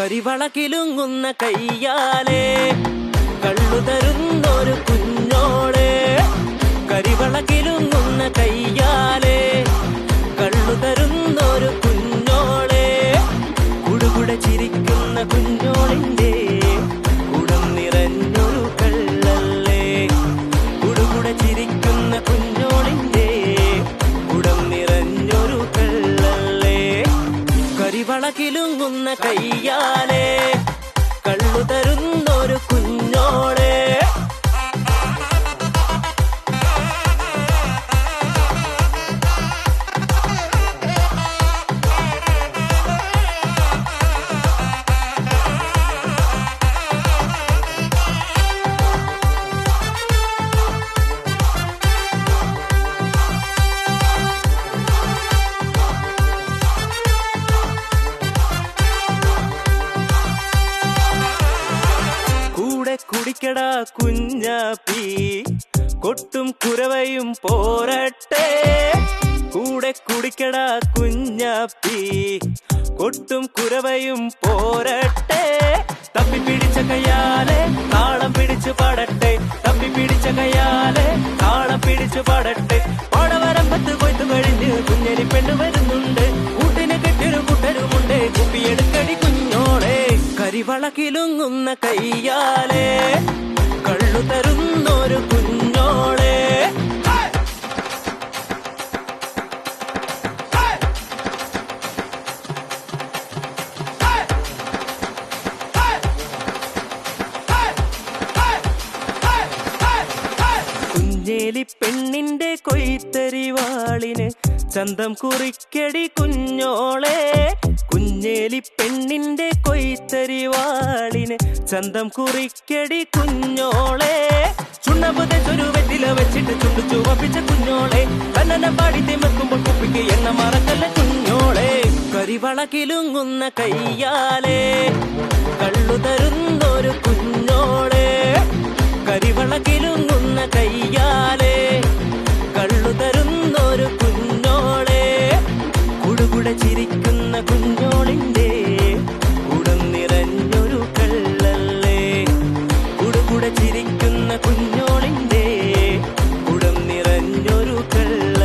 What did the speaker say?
കരിവള കിലുങ്ങുന്ന കയ്യാലേ കിലുങ്ങുന്ന കയ്യാലേ കള്ളു തരുന്നൊരു കുഞ്ഞോളെ കുടിക്കടാ കുഞ്ഞാപ്പി. കൊട്ടും കുരവയും പോരട്ടെ. കൂടെ കുടിക്കടാ കുഞ്ഞാപ്പി. കൊട്ടും കുരവയും പോരട്ടെ. തപ്പി പിടിച്ച കയ്യാലെ താളം പിടിച്ചു പാടട്ടെ. തപ്പി പിടിച്ച കയ്യാലെ താളം പിടിച്ചു പാടട്ടെ. പാടവരമ്പത്ത് കൊയ്ത്തു കഴിഞ്ഞ് കുഞ്ഞരി പെണ്ണ് വരുന്നുണ്ട്. കയ്യാലേ കയ്യാലെ കള്ളു തരുന്നൊരു കുഞ്ഞോളെ. കുഞ്ഞേലി പെണ്ണിന്റെ കൊയ്ത്തരിവാളിന് ചന്തം കുറിക്കടി കുഞ്ഞോളെ കുഞ്ഞേലി പെണ്ണിന്റെ കൊയ്ത്തരിവാളിന് ചന്തം കുറിക്കടി കുഞ്ഞോളെ. ചുണ്ണപ്പത്തെ ചുരുവത്തില വെച്ചിട്ട് ചുണ്ടു ചുവപ്പിച്ച കുഞ്ഞോളെ കണ്ണന പാടി തിമക്കുമ്പോൾ കുപ്പിക്ക് എണ്ണ മറക്കല്ല കുഞ്ഞോളെ. കരിവള കിലുങ്ങുന്ന കയ്യാലേ കള്ളു തരുന്നൊരു കിലുങ്ങുന്ന കൂടെ ചിരിക്കുന്ന കുഞ്ഞോളിന്റെ ഉടം നിറഞ്ഞൊരു കള്ളല്ലേ? കൂടെ കൂടെ ചിരിക്കുന്ന കുഞ്ഞോളിന്റെ ഉടം നിറഞ്ഞൊരു കള്ള